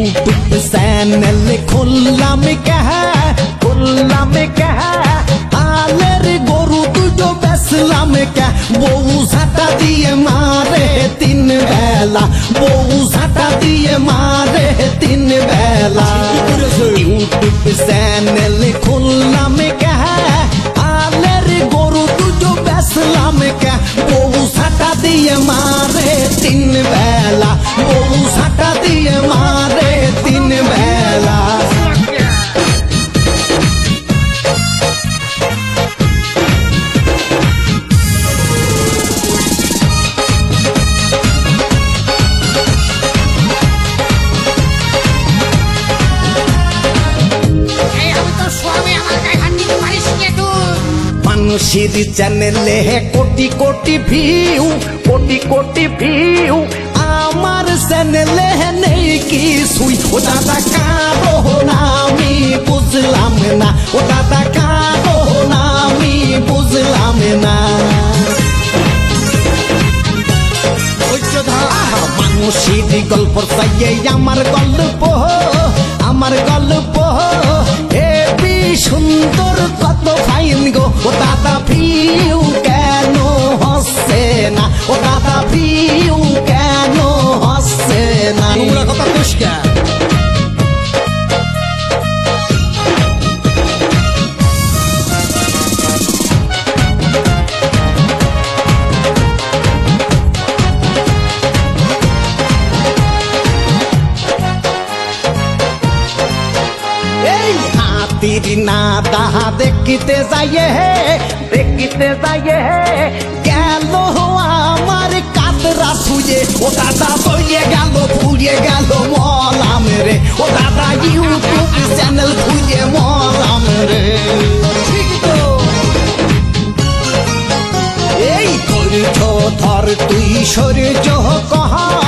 YouTube channel खोला में क्या खोला में क्या আলের গরু দুটো বেসলাম কে বউ ঝাঁটা দিয়ে মারে তিন বেলা বউ ঝাঁটা দিয়ে মারে তিন বেলা ইউটিউব চ্যানেল মানুষের চ্যানেলে কোটি কোটি ভিউ কোটি কোটি ভিউ আমার চ্যানেলে নেই কি সুই ও দাদা কারও আমি বুঝলাম না। ও দাদা কারও আমি বুঝলাম না। মানুষের গল্প চাইয়ে আমার গল্প আমার গল্প না দাহা দেখিতে যাইয়ে হে, দেখিতে যাইয়ে হে। গেল আমার কাতরা ছুঁয়ে ও দাদা বইয়ে গেল, ফুরিয়ে গেল মলাম রে। ও দাদা ইউটিউব চ্যানেল খুঁজে মলাম রে। এই ধৈর্য ধর তুই সূর্য কহার সহ্য